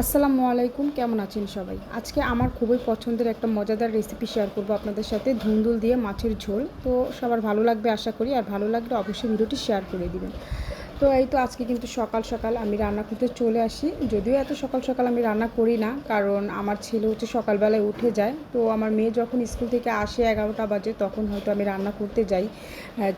আসসালামু আলাইকুম, কেমন আছেন সবাই? আজকে আমার খুবই পছন্দের একটা মজাদার রেসিপি শেয়ার করব আপনাদের সাথে, ধুন্দুল দিয়ে মাছের ঝোল। তো সবার ভালো লাগবে আশা করি, আর ভালো লাগলে অবশ্যই ভিডিওটি শেয়ার করে দিবেন। তো এই তো আজকে কিন্তু সকাল সকাল আমি রান্না করতে চলে আসি। যদিও এত সকাল সকাল আমি রান্না করি না, কারণ আমার ছেলে হচ্ছে সকালবেলায় উঠে যায়। তো আমার মেয়ে যখন স্কুল থেকে আসে এগারোটা বাজে, তখন হয়তো আমি রান্না করতে যাই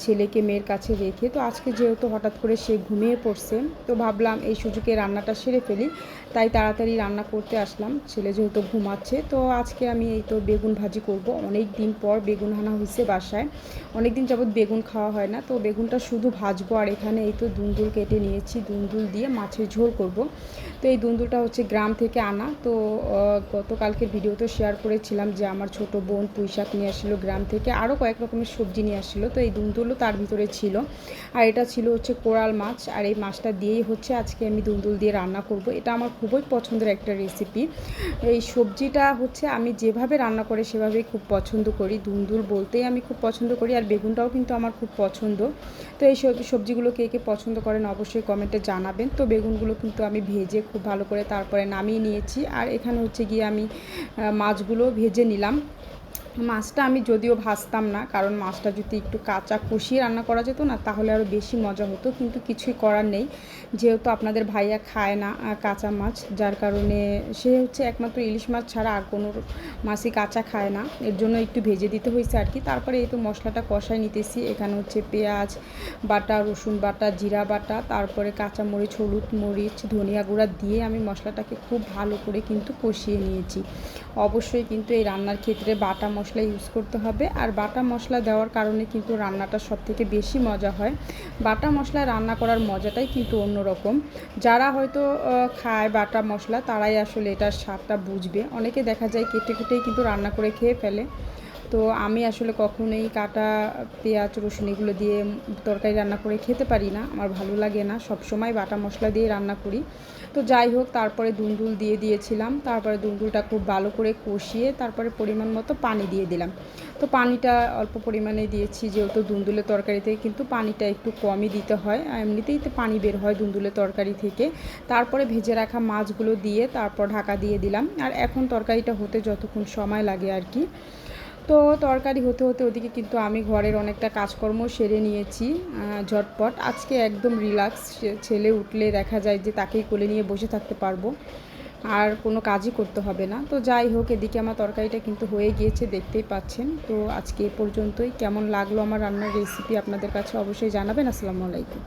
ছেলেকে মেয়ের কাছে রেখে। তো আজকে যেহেতু হঠাৎ করে সে ঘুমিয়ে পড়ছে, তো ভাবলাম এই সুযোগে রান্নাটা সেরে ফেলি। তাই তাড়াতাড়ি রান্না করতে আসলাম। ছেলে যেহেতু ঘুমাচ্ছে, তো আজকে আমি এই তো বেগুন ভাজি করব। অনেক দিন পর বেগুন হানা হয়েছে বাসায়। অনেক দিন যাবৎ বেগুন খাওয়া হয় না, তো বেগুনটা শুধু ভাজবো আর এখানে এই তো দুন্দুল কেটে নিয়েছি, দুন্দুল দিয়ে মাছের ঝোল করব। তো এই দুন্দুলটা হচ্ছে গ্রাম থেকে আনা। তো গতকালকের ভিডিওতে শেয়ার করেছিলাম যে আমার ছোট বোন পুঁই শাক নিয়ে আসলো গ্রাম থেকে। আরও কয়েক রকমের সবজি নিয়ে আসলো। তো এই দুন্দুলও তার ভিতরে ছিল। আর এটা ছিল হচ্ছে কোরাল মাছ। আর এই মাছটা দিয়েই হচ্ছে আজকে আমি দুন্দুল দিয়ে রান্না করব। এটা আমার খুবই পছন্দের একটা রেসিপি এই সবজিটা হচ্ছে আমি যেভাবে রান্না করে সেভাবেই খুব পছন্দ করি। দুন্দুল বলতেই আমি খুব পছন্দ করি। আর বেগুনটাও কিন্তু আমার খুব পছন্দ। তো এই সব সবজিগুলো কে কে পছন্দ করেন, অবশ্যই কমেন্টে জানাবেন। তো বেগুনগুলো কিন্তু আমি ভেজে খুব ভালো করে তারপরে নামিয়ে নিয়েছি। আর এখানে হচ্ছে গিয়ে আমি মাছগুলো ভেজে নিলাম। মাছটা আমি যদিও ভাজতাম না, কারণ মাছটা যদি একটু কাঁচা কষিয়ে রান্না করা যেত না, তাহলে আরও বেশি মজা হতো, কিন্তু কিছুই করার নেই। যেহেতু আপনাদের ভাইয়া খায় না কাঁচা মাছ, যার কারণে সে হচ্ছে একমাত্র ইলিশ মাছ ছাড়া আর কোনো মাছই কাঁচা খায় না। এর জন্য একটু ভেজে দিতে হয়েছে আর কি। তারপরে এই তো মশলাটা কষায় নিতেছি। এখানে হচ্ছে পেঁয়াজ বাটা, রসুন বাটা, জিরা বাটা, তারপরে কাঁচা মরিচ হলুদ মরিচ, ধনিয়া গুঁড়া দিয়ে আমি মশলাটাকে খুব ভালো করে কিন্তু কষিয়ে নিয়েছি। অবশ্যই কিন্তু এই রান্নার ক্ষেত্রে বাটা মশলা ইউজ করতে হবে। আর বাটা মশলা দেওয়ার কারণে কিন্তু রান্নাটা সব থেকে বেশি মজা হয়। বাটা মশলা রান্না করার মজাটাই কিন্তু অন্যরকম। যারা হয়তো খায় বাটা মশলা, তারাই আসলে এটার স্বাদটা বুঝবে। অনেকে দেখা যায় কেটে কেটেই কিন্তু রান্না করে খেয়ে ফেলে। তো আমি আসলে কখনোই কাটা, পেঁয়াজ, রসুন এগুলো দিয়ে তরকারি রান্না করে খেতে পারি না। আমার ভালো লাগে না। সব সময় বাটা মশলা দিয়ে রান্না করি। তো যাই হোক, তারপরে দুন্দুল দিয়ে দিয়েছিলাম। তারপরে দুন্দুলটা খুব ভালো করে কষিয়ে তারপরে পরিমাণ মতো পানি দিয়ে দিলাম। তো পানিটা অল্প পরিমাণে দিয়েছি, যেহেতু দুন্দুলের তরকারি থেকে কিন্তু পানিটা একটু কমই দিতে হয়। এমনিতেই তো পানি বের হয় দুন্দুলের তরকারি থেকে। তারপরে ভেজে রাখা মাছগুলো দিয়ে তারপর ঢাকা দিয়ে দিলাম। আর এখন তরকারিটা হতে যতক্ষণ সময় লাগে আর কি। তো তরকারি হতে হতে ওদিকে কিন্তু আমি ঘরের অনেকটা কাজকর্ম সেরে নিয়েছি ঝটপট। আজকে একদম রিল্যাক্স ছেলে উঠলে দেখা যায় যে তাকেই কোলে নিয়ে বসে থাকতে পারব। আর কোনো কাজই করতে হবে না। তো যাই হোক, এদিকে আমার তরকারিটা কিন্তু হয়ে গিয়েছে, দেখতেই পাচ্ছেন। তো আজকে এ পর্যন্তই। কেমন লাগল আমার রান্নার রেসিপি আপনাদের কাছে অবশ্যই জানাবেন। আসসালামু আলাইকুম।